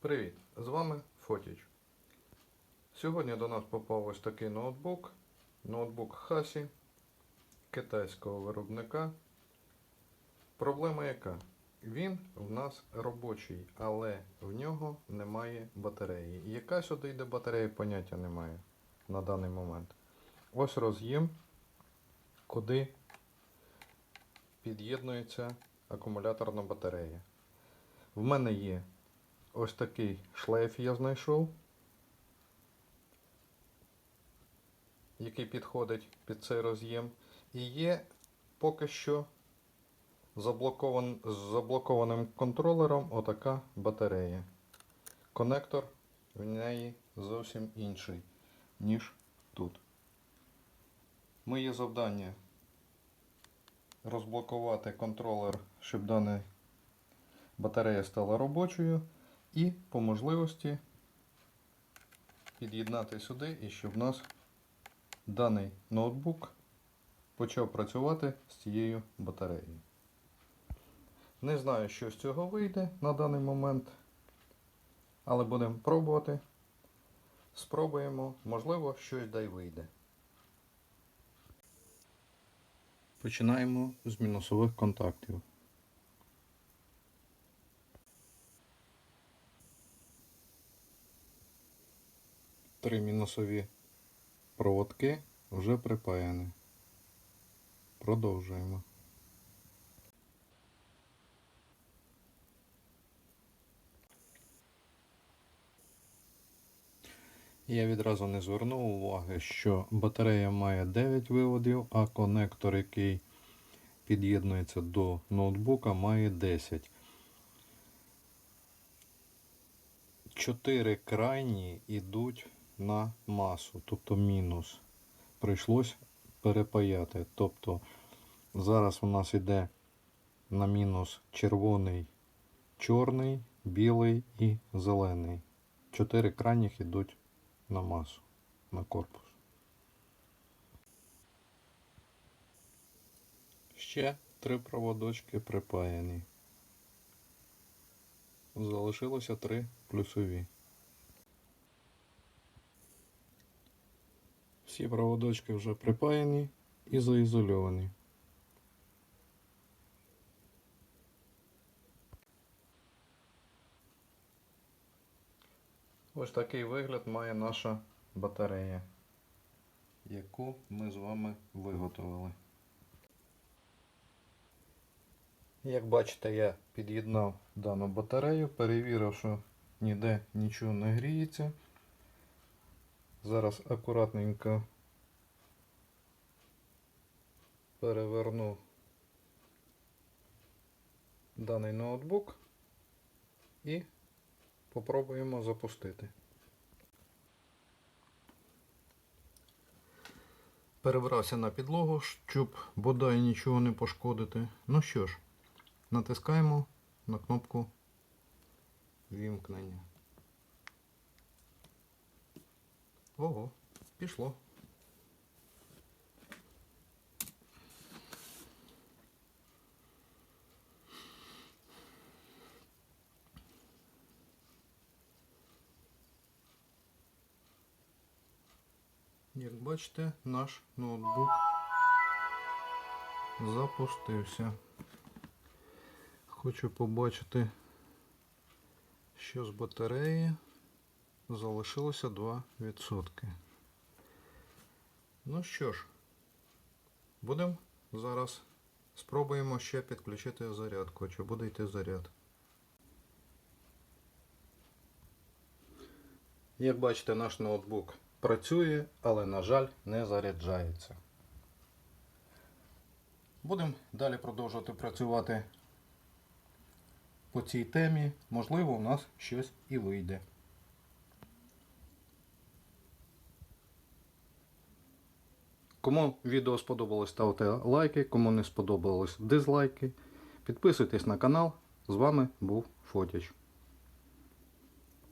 Привіт! З вами Фотіч. Сьогодні до нас попав ось такий ноутбук. Ноутбук Хасі китайського виробника. Проблема яка? Він в нас робочий, але в нього немає батареї. Яка сюди йде батарея, поняття немає на даний момент. Ось роз'єм, куди під'єднується акумуляторна батарея. В мене є ось такий шлейф я знайшов, який підходить під цей роз'єм. І є поки що заблокован, з заблокованим контролером отака батарея. Конектор в неї зовсім інший, ніж тут. Моє завдання розблокувати контролер, щоб дана батарея стала робочою. І по можливості під'єднати сюди і щоб у нас даний ноутбук почав працювати з цією батареєю. Не знаю, що з цього вийде на даний момент, але будемо пробувати. Спробуємо, можливо, щось дай вийде. Починаємо з мінусових контактів. Три мінусові проводки вже припаяні. Продовжуємо. Я відразу не звернув уваги, що батарея має 9 виводів, а конектор, який під'єднується до ноутбука, має 10. Чотири крайні йдуть на масу, тобто мінус. Прийшлось перепаяти. Тобто зараз у нас йде на мінус червоний, чорний, білий і зелений. Чотири крайніх йдуть на масу, на корпус. Ще три проводочки припаяні. Залишилося три плюсові. Всі проводочки вже припаяні і заізольовані. Ось такий вигляд має наша батарея, яку ми з вами виготовили. Як бачите, я під'єднав дану батарею, перевірив, що ніде нічого не гріється. Зараз акуратненько переверну даний ноутбук і попробуємо запустити. Перебрався на підлогу, щоб бодай нічого не пошкодити. Ну що ж, натискаємо на кнопку вімкнення. Ого, пішло. Як бачите, наш ноутбук запустився. Хочу побачити, що з батареї залишилося 2%. Ну що ж, будемо зараз спробуємо ще підключити зарядку, чи буде йти заряд. Як бачите, наш ноутбук працює, але, на жаль, не заряджається. Будемо далі продовжувати працювати по цій темі. Можливо, у нас щось і вийде. Кому відео сподобалось, ставте лайки, кому не сподобалось дизлайки. Підписуйтесь на канал. З вами був Фотіч.